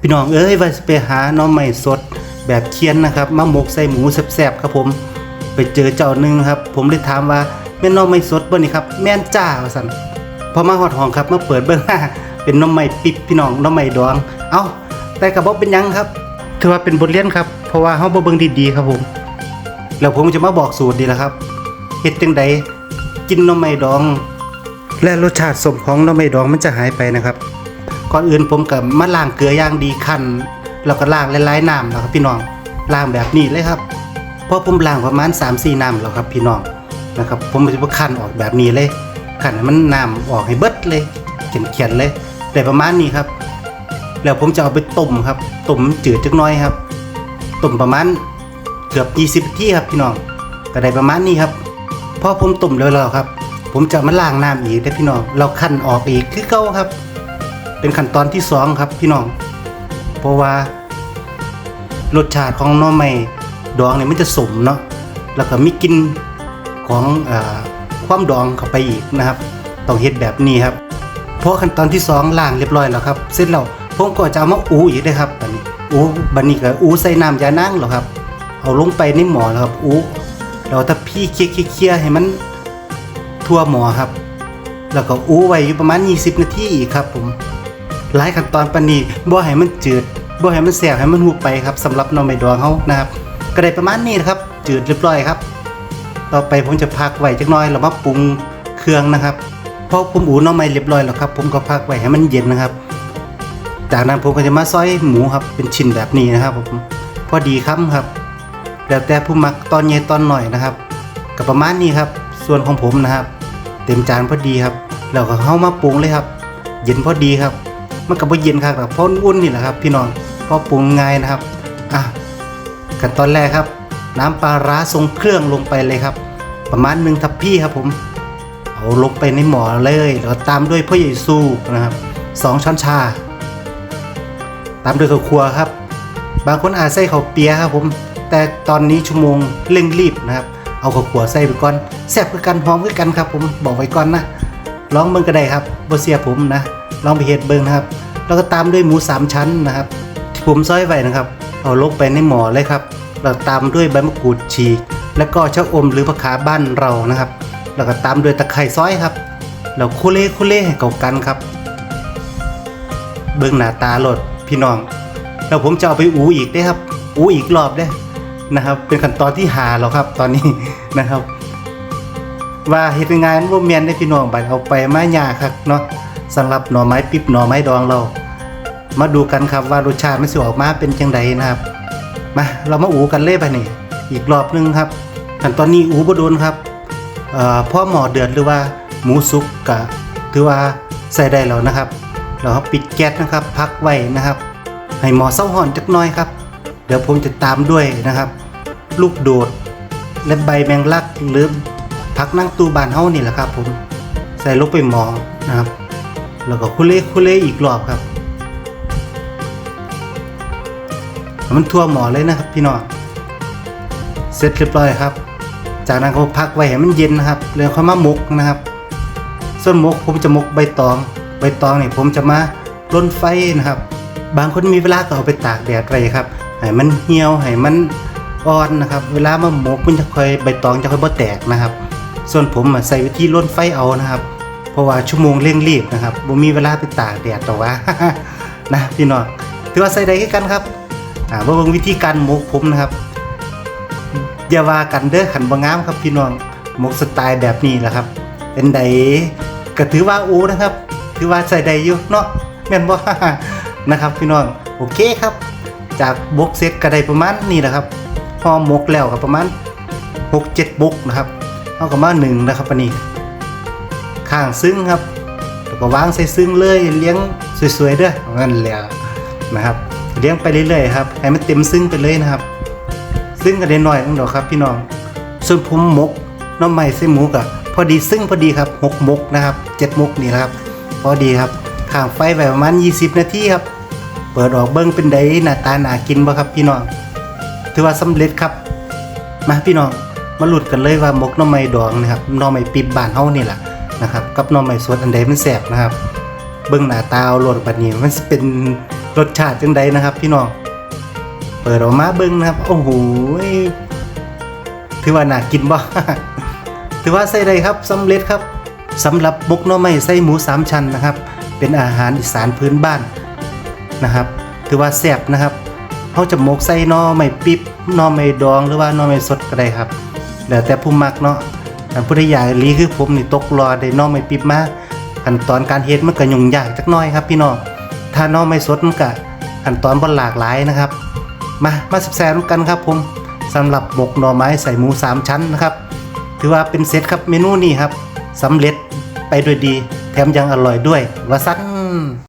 พี่น้องเอ้ยว่าสิไปหาน้องใหม่สดแบบเคียนนะครับมาหมกใส่หมูแซ่บๆครับผมไปเจอเจ้าหนึ่งครับ ผมเลยถามว่าแม่น้องใหม่สดบ่นี่ครับแม่นจ้าว่าซั่นพอมาฮอดห้องครับมาเปิดเบิ่งเป็นน้องใหม่ปิบพี่น้องน้องใหม่ดอง เอ้าแต่ก็บ่เป็นยังครับถือว่าเป็นบทเรียนครับเพราะว่าเฮาบ่เบิ่งดีๆครับผมแล้วผมจะมาบอกสูตรดีละครับเฮ็ดจังใดกินน้องใหม่ดอง และรสชาติสมของน้องใหม่ดองมันจะหายไปนะครับ ก่อนอื่นผมกับมาล้างเกลือย่างดีคั้นแล้วก็ล้างหลายๆน้ำแล้วครับพี่น้องล้างแบบนี้เลยครับพราะผมล้างประมาณ3-4น้ำแล้วครับพี่น้องนะครับผมจะมาคั้นออกแบบนี้เลยคั้นให้มันน้ำออกให้เบิดเลยเขียนๆเลยแต่ประมาณนี้ครับ แล้วผมจะเอาไปต้มครับต้มจืดจักน้อยครับต้มประมาณเกือบ20นาทีครับพี่น้องก็ได้ประมาณนี้ครับพอผมต้มแล้วครับ ผมจะมาล้างน้ำอีกได้พี่น้องเราคั้นออกอีกคือเก่าครับ เป็นขั้นตอนที่สองครับพี่น้อง เพราะว่ารสชาติของน้อไม้ดองเนี่ยมันจะสมเนาะแล้วก็มีกลินของอความดองเข้าไปอีกนะครับต้องเฮ็ดแบบนี้ครับเพราะขั้นตอนที่สองล้างเรียบร้อยแล้วครับ เสร็จแล้วผมก็จะเอามาอูอีกได้ครับอูบัดนี้ก็อูใส่น้ำยานั่งแล้วครับ เอาลงไปในหมอแล้วครับอูแล้วถ้าพี่เคี่ยๆๆให้มันทั่วหมอครับ แล้วก็อู้ไว้อยู่ประมาณ 20 นาทีอีกครับผม หลายขั้นตอนปานนี้บ่ให้มันจืดบ่ให้มันแสบให้มันหุบไปครับสำหรับน้องใบดองเฮานะครับก็ได้ประมาณนี้นะครับ จืดเรียบร้อยครับ ต่อไปผมจะพักไว้จักหน้อยแล้วมาปรุงเครื่องนะครับพอผมอูน้องไม้เรียบร้อยแล้วครับผมก็พักไว้ให้มันเย็นนะครับ จากนั้นผมก็จะมาซอยหมูครับเป็นชิ้นแบบนี้นะครับผมพอดีครับครับแล้วแต่ผู้มักตอนใหญ่ตอนหน่อยนะครับก็ประมาณนี้ครับ ส่วนของผมนะครับ เต็มจานพอดีครับแล้วก็เข้ามาปรุงเลยครับ เย็นพอดีครับ มันก็บ่เย็นครับเพราะอุ่นนี่แหละครับ พี่น้องเพราะปรุงง่ายนะครับอะขั้นตอนแรกครับ น้ำปลาร้าทรงเครื่องลงไปเลยครับ ประมาณหนึ่งทัพพี่ครับผม เอาลงไปในหม้อเลยแล้วตามด้วยพ่อใหญ่สู้นะครับสองช้อนชา ตามด้วยข้าวคั่วครับ บางคนอาจใส่ข้าวเปียครับผม แต่ตอนนี้ชั่วโมงเร่งรีบนะครับ เอาข้าวคั่วใส่ไปก่อนแซ่บคือกันหอมคือกันครับ ผมบอกไว้ก่อนนะลองเบิ่งก็ได้ครับบ่เสียผมนะ ลองไปเฮ็ดเบิ่งนะครับ แล้วก็ตามด้วยหมูสามชั้นนะครับ ที่ผมซอยไว้นะครับ เอาลงไปในหม้อเลยครับแล้วตามด้วยใบมะกรูดฉีกแล้วก็ชะอมหรือผักขาบ้านเรานะครับ แล้วก็ตามด้วยตะไคร้ซอยครับแล้วคุเล่คุเล่ให้เข้ากันครับ เบิ่งหน้าตาโลดพี่น้องแล้วผมจะเอาไปอูอีกได้ครับ อูอีกรอบได้นะครับ เป็นขั้นตอนที่หาแล้วครับตอนนี้นะครับ ว่าเฮ็ดงานบ่แม่นได้พี่น้องบัดเอาไปมายาครับเนาะ สำหรับหน่อไม้ปิ๊บหน่อไม้ดองเรา มาดูกันครับว่ารสชาติมันสิออกมาเป็นจังไดนะครับ มาเรามาอูกันเลยไปนี่อีกรอบหนึงครับขั้นตอนนี้อูบ่โดนครับเอ่อพอหมอเดือดหรือว่าหมูสุกก็ถือว่าใส่ได้แล้วนะครับ เราปิดแก๊สนะครับ พักไว้นะครับ ให้หมอเศร้าห่อนจักหน่อยครับ เดี๋ยวผมจะตามด้วยนะครับ ลูกโดดและใบแมงลักหรือผักนั่งตูบานเฮานี่แหละครับผม ใส่ลงไปหมอนะครับ แล้วก็คุเล่คุเล่อีกรอบครับมันทั่วหมอเลยนะครับ พี่น้องเสร็จเรียบร้อยครับ จากนั้นก็พักไว้ให้มันเย็นนะครับแล้วค่อยมาหมกนะครับ ส่วนหมกผมจะหมกใบตอง ใบตองเนี่ยผมจะมาร่นไฟนะครับ บางคนมีเวลาก็เอาไปตากแดดไว้ครับให้มันเหี่ยวให้มันอ่อนนะครับ เวลามาหมกมันจะค่อยใบตองจะค่อยบ่แตกนะครับ ส่วนผมใส่วิธีร่นไฟเอานะครับ เพราะว่าชั่วโมงเร่งรีบนะครับบ่มีเวลาไปตากแดดต่อว่านะพี่น้องถือว่าใส่ได้กันครับอ่าบ่เบิ่งวิธีการหมกผมนะครับอย่าว่ากันเด้อขันบ่งามครับพี่น้องหมกสไตล์แบบนี้แหละครับ เป็นไดก็ถือว่าโอ้นะครับ ถือว่าใส่ได้อยู่เนาะแม่นบ่นะครับพี่น้องโอเคครับ จากบกเซตก็ได้ประมาณนี้แหละครับพอหมกแล้วก็ประมาณ6 7บกนะครับเอาก็มาหนึ่งนะครับอันนี้ ข้างซึ้งครับแล้วก็วางใส่ซึ้งเลยเลี้ยงสวยๆเด้องั้นแหละนะครับ เลี้ยงไปเรื่อยๆครับให้มันเต็มซึ้งไปเลยนะครับ ซึ่งก็ได้น้อยนึงดอกครับ พี่น้องส่วนผมหมกน้ำใหม่ใส่หมูกะพอดีซึ่งพอดีครับหกมกนะครับเจ็ดมกนี่นะครับ พอดีครับข้างไฟไปประมาณ 20 นาทีครับ เปิดออกเบิ้งเป็นไดหน้าตาหนากินบ่ครับพี่น้องถือว่าสำเร็จครับ มาพี่น้องมาหลุดกันเลยว่าหมกน้ำใหม่ดองนะครับน้ำใหม่ปิบบานเฮานี่แหละ นะครับกับหน้ำใหม่สดอันใดมันแสบนะครับ เบิ้องหน้าตาเอาโหลดบัดนี้มันเป็นรสชาติจังใดนะครับ พี่น้องเปิดออกมาเบิ้งนะครับ โอ้โหถือว่าน่ากินบ่ถือว่าใส่ได้ครับสำเร็จครับสำหรับมกหน่อไม้ใส่หมูสามชั้นนะครับ เป็นอาหารอีสานพื้นบ้านนะครับ ถือว่าแซ่บนะครับเขาจะหมกใส่นอไม้ปิ๊บนอไม้ดองหรือว่านอไม้สดก็ได้ครับ แล้วแต่ผู้มักเนาะ อันผู้ใดอยากลีคือผมนี่ตกรอได้น้อไม่ปิบมาขั้นตอนการเฮ็ดมันก็ยุ่งยากจักหน่อยครับ พี่น้องถ้าน้อไม่สดมันก็ขั้นตอนบนหลากหลายนะครับ มามาสิบแซ่บๆกันครับผมสำหรับหมกหน่อไม้ใส่หมูสามชั้นนะครับ ถือว่าเป็นเซตครับเมนูนี้ครับสำเร็จไปด้วยดี แถมยังอร่อยด้วยว่าซัก